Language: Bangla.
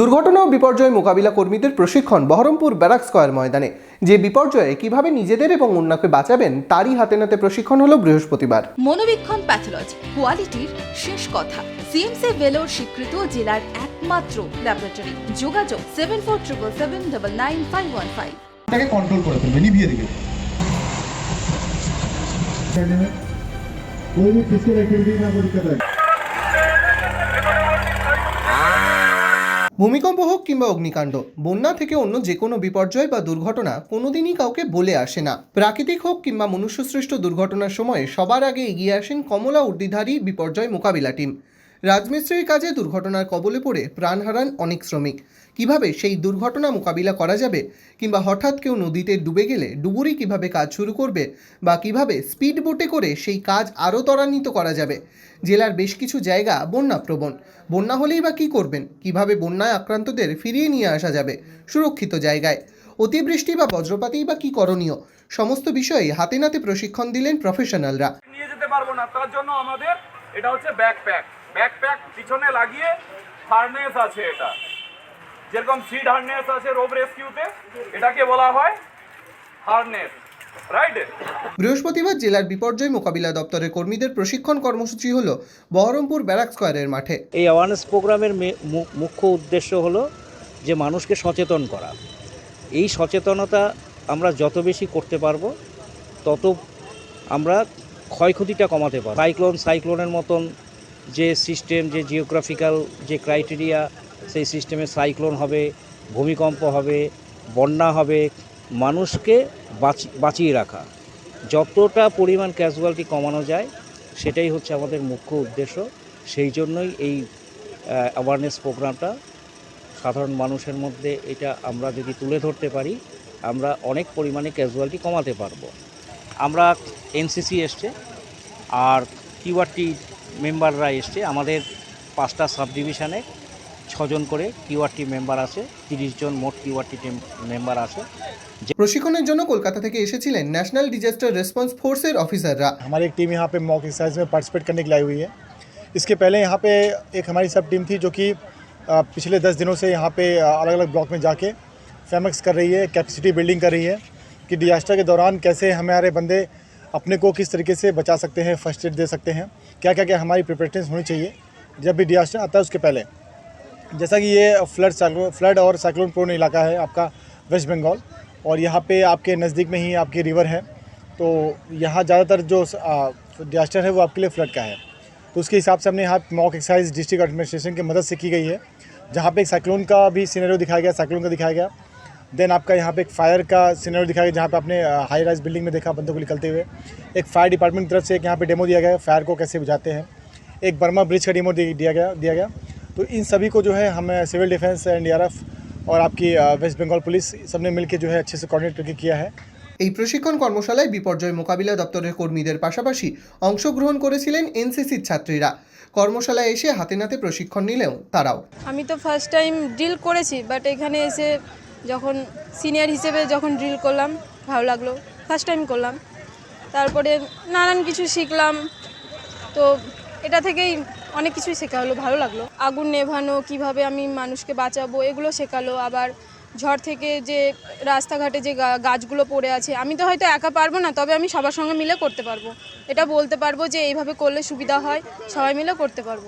দুর্ঘটনা ও বিপর্যয় মোকাবিলা কর্মীদের প্রশিক্ষণ বহরমপুর ব্যারাক স্কয়ার ময়দানে যে বিপর্যয়ে কিভাবে নিজেদের এবং অন্যকে বাঁচাবেন তারই হাতে নাতে প্রশিক্ষণ হলো বৃহস্পতিবার মনোবীক্ষণ প্যাথোলজি কোয়ালিটির শেষ কথা সিএমসি ভেলোর স্বীকৃত জেলার একমাত্র ল্যাবরেটরি যোগাযোগ seven four triple seven double nine five one five এটাকে কন্ট্রোল করে ফেলবে নিভিয়ে দিবে कोई भी फिजिकल एक्टिविटी में आपको दिक्कत आए ভূমিকম্প হোক কিংবা অগ্নিকাণ্ড, বন্যা থেকে অন্য যে কোনো বিপর্যয় বা দুর্ঘটনা কোনোদিনই কাউকে বলে আসে না। প্রাকৃতিক হোক কিংবা মনুষ্যসৃষ্ট দুর্ঘটনার সময় সবার আগে এগিয়ে আসেন কমলা উর্দিধারী বিপর্যয় মোকাবিলা টিম। রাজমিস্ত্রির কাজে দুর্ঘটনার কবলে পড়ে প্রাণ হারান অনেক শ্রমিক। কীভাবে সেই দুর্ঘটনা মোকাবিলা করা যাবে? কিংবা হঠাৎ কেউ নদীতে ডুবে গেলে ডুবুরি কীভাবে কাজ শুরু করবে? বা কীভাবে স্পিড বোটে করে সেই কাজ আরও ত্বরান্বিত করা যাবে? জেলার বেশ কিছু জায়গা বন্যাপ্রবণ বন্যা হলেই বা কী করবেন? কীভাবে বন্যায় আক্রান্তদের ফিরিয়ে নিয়ে আসা যাবে? সুরক্ষিত জায়গায়। অতিবৃষ্টি বা বজ্রপাতেই বা কী করণীয়? সমস্ত বিষয়ে হাতে নাতে প্রশিক্ষণ দিলেন প্রফেশনালরা। নিয়ে যেতে পারব না। তার জন্য আমাদের এটা হচ্ছে ব্যাকপ্যাক ব্যাকপ্যাক পিছনে লাগিয়ে হারনেস আছে এটা। যেরকম সিড হারনেস আছে রোব রেস্কিউতে এটাকে বলা হয় হারনেস রাইট বৃহস্পতিবার জেলার বিপর্যয় মোকাবিলা দপ্তরের কর্মীদের প্রশিক্ষণ কর্মসূচি হল বহরমপুর ব্যারাক স্কয়ারের মাঠে। এই অ্যাওয়ারনেস প্রোগ্রামের মে- মুখ্য উদ্দেশ্য হলো যে মানুষকে সচেতন করা। এই সচেতনতা আমরা যত বেশি করতে পারব তত আমরা ক্ষয়ক্ষতিটা কমাতে পারব। সাইক্লোন সাইক্লোনের মতন যে সিস্টেম যে জিওগ্রাফিক্যাল যে ক্রাইটেরিয়া সেই সিস্টেমে সাইক্লোন হবে, ভূমিকম্প হবে, বন্যা হবে, মানুষকে বাঁচি- বাঁচিয়ে রাখা। যতটা পরিমাণ ক্যাজুয়ালিটি কমানো যায়, সেটাই হচ্ছে আমাদের মুখ্য উদ্দেশ্য। সেই জন্যই এই অ্যাওয়ারনেস প্রোগ্রামটা সাধারণ মানুষের মধ্যে এটা আমরা যদি তুলে ধরতে পারি, আমরা অনেক পরিমাণে ক্যাজুয়ালিটি কমাতে পারব। আমরা এনসিসি এসছে, আর কিউআরটি মেম্বাররা এসছে, আমাদের পাঁচটা সাব ডিভিশনে ছজন করে কিউআরটি মেম্বার আছে তিরিশ জন মোট কিউআরটি মেম্বার আছে প্রশিক্ষণের জন্য কলকাতা থেকে এসেছিলেন ন্যাশনাল ডিজাস্টার রেসপন্স ফোর্সের অফিসাররা हमारी एक टीम यहाँ पे मॉक एक्सरसाइज में पार्टिसिपेट करने के लिए आई हुई है इसके पहले यहाँ पे एक हमारी सब टीम थी जो कि अ, पिछले दस दिनों से यहाँ पे अलग अलग ब्लॉक में जाके फेमक्स कर रही है कैपेसिटी बिल्डिंग कर रही है कि डिजास्टर के दौरान कैसे हमारे बंदे अपने को किस तरीके से बचा सकते हैं फर्स्ट एड दे सकते हैं क्या क्या क्या हमारी प्रिपरेशंस होनी चाहिए जब भी डिजास्टर आता है उसके पहले जैसा कि ये फ्लड फ्लड और साइक्लोन प्रोन इलाका है आपका वेस्ट बंगाल, और यहाँ पे आपके नज़दीक में ही आपकी रिवर है। तो यहाँ ज़्यादातर जो डिजास्टर है वो आपके लिए फ्लड का है। तो उसके हिसाब से हमने यहाँ मॉक एक्सरसाइज डिस्ट्रिक्ट एडमिनिस्ट्रेशन की मदद से की गई है, जहाँ पे एक साइक्लोन का भी सीनरी दिखाया गया, साइक्लोन का दिखाया गया। देन आपका यहाँ पे एक फायर का सीनरी दिखाया गया, जहाँ पे आपने हाई राइज बिल्डिंग में देखा बंदों को निकलते हुए। एक फायर डिपार्टमेंट की तरफ़ से एक यहाँ पे डेमो दिया गया, फायर को कैसे बुझाते हैं। एक बर्मा ब्रिज का डेमो दिया गया दिया गया। तो इन सभी को जो है हम सिविल डिफेंस एन और आपकी अ, वेस्ट बंगाल पुलिस सबने मिलकर जो है अच्छे से कोऑर्डिनेट करके किया है এই প্রশিক্ষণ কর্মশালায় বিপর্যয় মোকাবিলা দপ্তরের কর্মীদের পাশাপাশি অংশগ্রহণ করেছিলেন এনসিসির ছাত্রীরা কর্মশালায় এসে হাতে নাতে প্রশিক্ষণ নিলেও তারাও আমি তো ফার্স্ট টাইম ড্রিল করেছি বাট এখানে এসে যখন সিনিয়র হিসেবে যখন ড্রিল করলাম ভালো লাগলো ফার্স্ট টাইম করলাম তারপরে নানান কিছু শিখলাম তো এটা থেকেই অনেক কিছুই শেখা হলো ভালো লাগল। আগুন নেভানো, কীভাবে আমি মানুষকে বাঁচাবো, এগুলো শেখালো। আবার ঝড় থেকে যে রাস্তাঘাটে যে গাছগুলো পড়ে আছে, আমি তো হয়তো একা পারব না, তবে আমি সবার সঙ্গে মিলে করতে পারব। এটা বলতে পারব যে, এইভাবে করলে সুবিধা হয়, সবাই মিলে করতে পারব।